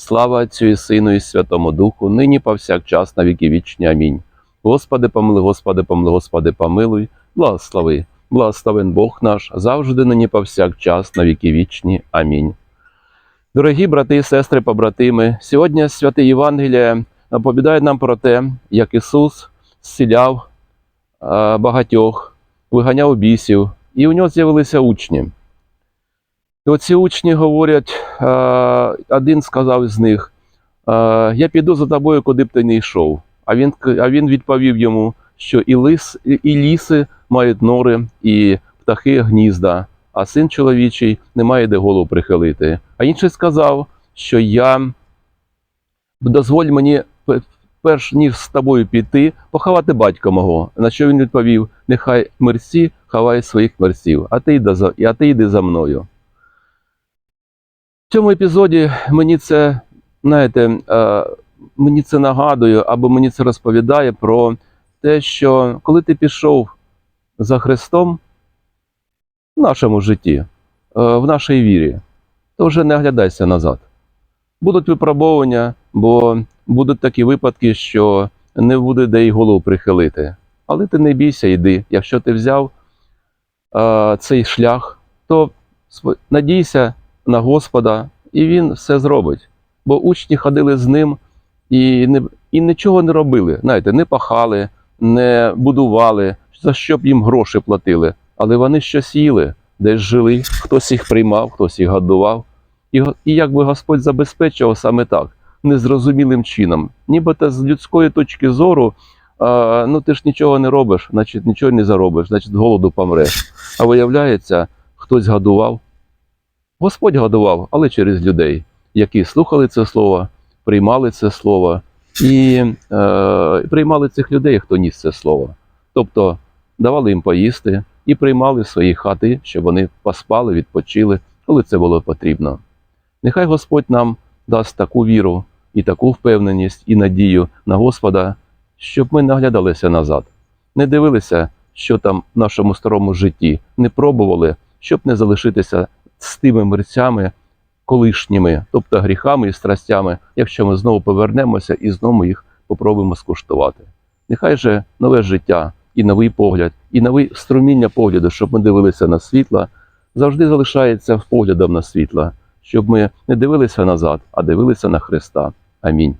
Слава Отцю і Сину і Святому Духу, нині повсякчас на віки вічні. Амінь. Господи, помилуй, Господи, помилуй, Господи, помилуй, благослови, благословен Бог наш, завжди нині повсякчас на віки вічні. Амінь. Дорогі брати і сестри, побратими, сьогодні святе Євангеліє оповідає нам про те, як Ісус зціляв багатьох, виганяв бісів, і у нього з'явилися учні. І оці учні говорять, е, один сказав з них: е, Я піду за тобою, куди б ти не йшов. А він, а він відповів йому, що і, лис, і- ліси мають нори, і птахи гнізда, а син чоловічий не має де голову прихилити. А інший сказав, що я дозволь мені перш ніж з тобою піти, поховати батька мого. На що він відповів: Нехай мерці ховає своїх мерців, а ти йди за, а ти йди за мною. В цьому епізоді мені це, знаєте, е, мені це нагадує, або мені це розповідає про те, що коли ти пішов за Христом в нашому житті, е, в нашій вірі, то вже не оглядайся назад. Будуть випробовування, бо будуть такі випадки, що не буде де й голову прихилити. Але ти не бійся, йди. Якщо ти взяв е, цей шлях, то надійся на Господа, і Він все зробить. Бо учні ходили з ним і, не, і нічого не робили. Знаєте, не пахали, не будували, за що б їм гроші платили. Але вони щось їли, десь жили, хтось їх приймав, хтось їх годував. І, і якби Господь забезпечував саме так, незрозумілим чином. Нібито з людської точки зору, а, ну ти ж нічого не робиш, значить нічого не заробиш, значить голоду помреш. А виявляється, хтось годував. Господь годував, але через людей, які слухали це слово, приймали це слово і е, приймали цих людей, хто ніс це слово. Тобто давали їм поїсти і приймали свої хати, щоб вони поспали, відпочили, коли це було потрібно. Нехай Господь нам дасть таку віру і таку впевненість і надію на Господа, щоб ми наглядалися назад, не дивилися, що там в нашому старому житті, не пробували, щоб не залишитися з тими мерцями колишніми, тобто гріхами і страстями, якщо ми знову повернемося і знову їх попробуємо скуштувати. Нехай же нове життя і новий погляд, і нове струміння погляду, щоб ми дивилися на світло, завжди залишається поглядом на світло, щоб ми не дивилися назад, а дивилися на Христа. Амінь.